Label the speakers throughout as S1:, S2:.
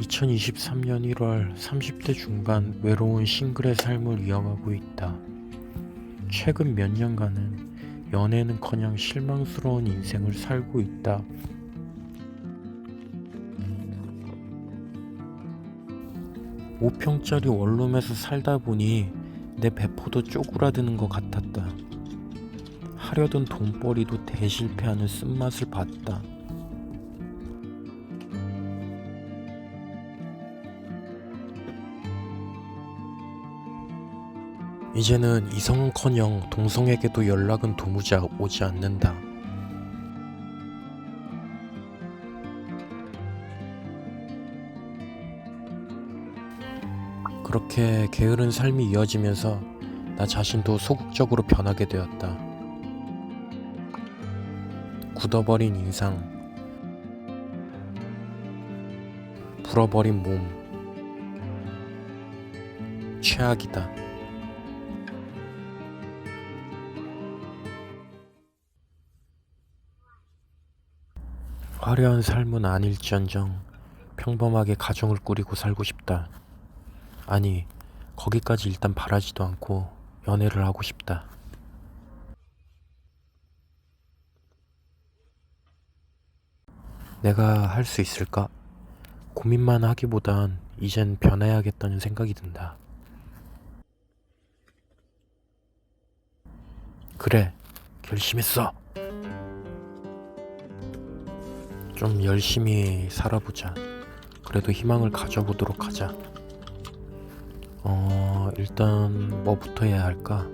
S1: 2023년 1월 30대 중반 외로운 싱글의 삶을 이어가고 있다. 최근 몇 년간은 연애는커녕 실망스러운 인생을 살고 있다. 오평짜리 원룸에서 살다 보니 내 배포도 쪼그라드는 것 같았다. 하려던 돈벌이도 대실패하는 쓴맛을 봤다. 이제는 이성은커녕 동성에게도 연락은 도무지 오지 않는다. 그렇게 게으른 삶이 이어지면서 나 자신도 소극적으로 변하게 되었다. 굳어버린 인상, 불어버린 몸, 최악이다. 화려한 삶은 아닐지언정 평범하게 가정을 꾸리고 살고 싶다. 아니, 거기까지 일단 바라지도 않고 연애를 하고 싶다. 내가 할 수 있을까? 고민만 하기보단 이젠 변해야겠다는 생각이 든다. 그래, 결심했어. 좀 열심히 살아보자. 그래도 희망을 가져보도록 하자. 어, 일단 뭐부터 해야 할까?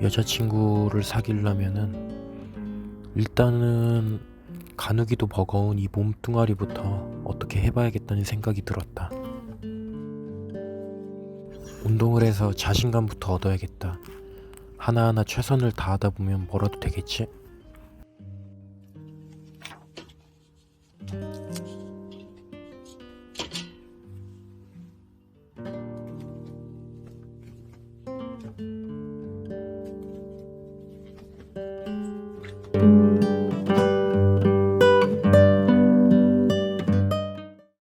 S1: 여자친구를 사귀려면은 일단은 가누기도 버거운 이 몸뚱아리부터 어떻게 해봐야겠다는 생각이 들었다. 운동을 해서 자신감부터 얻어야겠다. 하나하나 최선을 다하다 보면 뭐라도 되겠지?